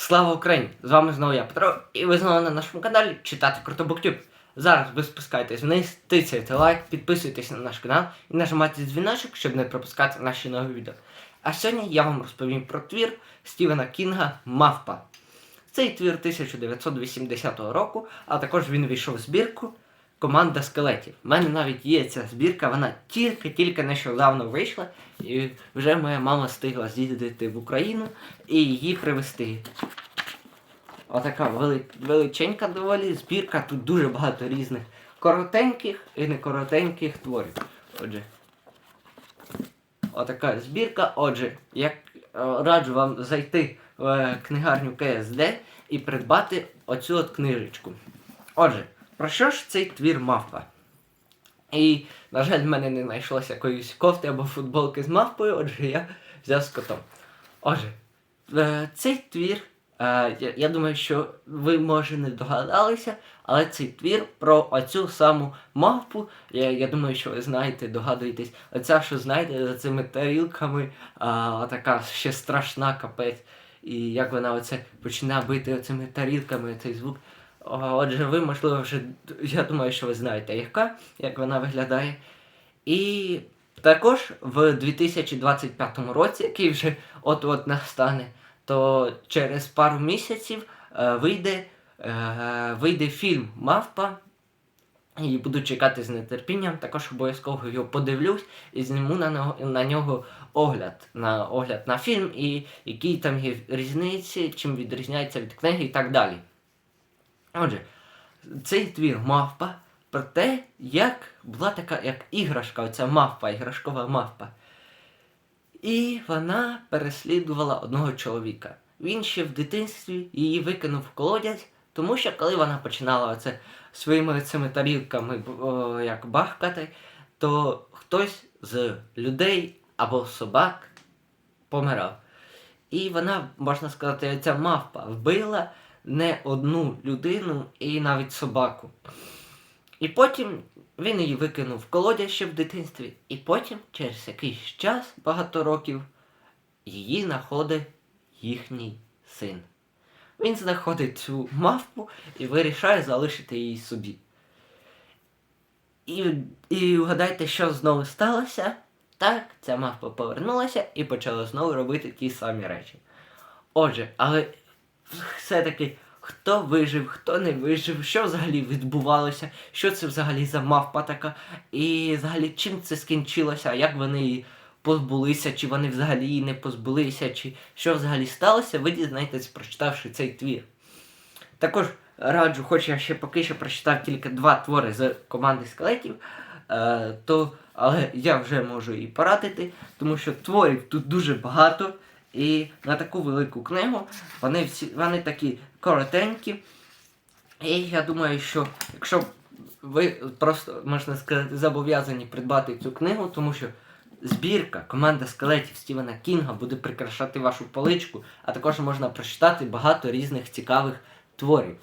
Слава Україні! З вами знову я, Петро, і ви знову на нашому каналі читати Крутобуктюб. Зараз ви спускаєтесь вниз, тицяйте лайк, підписуйтесь на наш канал і нажимайте дзвіночок, щоб не пропускати наші нові відео. А сьогодні я вам розповім про твір Стівена Кінга Мавпа. Цей твір 1980 року, а також він війшов в збірку Команда скелетів. У мене навіть є ця збірка, вона тільки-тільки нещодавно вийшла, і вже моя мама встигла з'їздити в Україну і її привезти. Отака вели... величенька доволі збірка, тут дуже багато різних коротеньких і не коротеньких творів. Отже. Отака збірка. Отже, як е, раджу вам зайти в е, книгарню КСД і придбати оцю от книжечку. Отже, про що ж цей твір мавпа? І, на жаль, в мене не знайшлося якоїсь кофти або футболки з мавпою, отже, я взяв з котом. Отже, е, цей твір, е, я, думаю, що ви може не догадалися, але цей твір про оцю саму мавпу. Я думаю, що ви знаєте, догадуєтесь, оця, що знаєте, за цими тарілками, така ще страшна капець. І як вона оце починає бити оцими тарілками, цей звук. Отже, ви, можливо, вже я думаю, що ви знаєте, яка, як вона виглядає. І також в 2025 році, який вже от-от настане, то через пару місяців е, вийде, е, вийде фільм Мавпа. І буду чекати з нетерпінням, також обов'язково його подивлюсь і зніму на на нього огляд на огляд на фільм, і які там є різниці, чим відрізняється від книги і так далі. Отже, цей твір мавпа про те, як була така як іграшка, оця мавпа, іграшкова мавпа. І вона переслідувала одного чоловіка. Він ще в дитинстві її викинув в колодязь, тому що коли вона починала оце своїми цими тарілками о, як бахкати, то хтось з людей або собак помирав. І вона, можна сказати, ця мавпа вбила не одну людину і навіть собаку. І потім він її викинув в колодязь ще в дитинстві, і потім, через якийсь час, багато років, її знаходить їхній син. Він знаходить цю мавпу і вирішає залишити її собі. І, і вгадайте, що знову сталося? Так, ця мавпа повернулася і почала знову робити ті самі речі. Отже, але все-таки хто вижив, хто не вижив, що взагалі відбувалося, що це взагалі за мавпа така, і взагалі чим це скінчилося, як вони позбулися, чи вони взагалі її не позбулися, чи що взагалі сталося, ви дізнаєтесь, прочитавши цей твір. Також раджу, хоч я ще поки що прочитав тільки два твори з команди скелетів, е, то, але я вже можу і порадити, тому що творів тут дуже багато. І на таку велику книгу вони всі вони такі коротенькі. І я думаю, що якщо ви просто, можна сказати, зобов'язані придбати цю книгу, тому що збірка команда скелетів Стівена Кінга буде прикрашати вашу поличку, а також можна прочитати багато різних цікавих творів.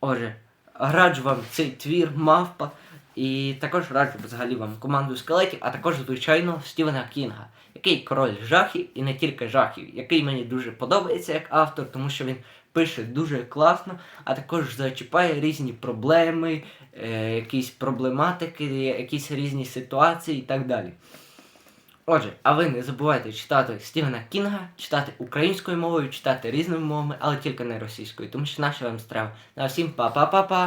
Отже, раджу вам цей твір мавпа. І також раджу взагалі вам команду скелетів, а також, звичайно, Стівена Кінга, який король жахів і не тільки жахів, який мені дуже подобається як автор, тому що він пише дуже класно, а також зачіпає різні проблеми, е, якісь проблематики, якісь різні ситуації і так далі. Отже, а ви не забувайте читати Стівена Кінга, читати українською мовою, читати різними мовами, але тільки не російською, тому що наша вам страва. На всім па-па-па-па!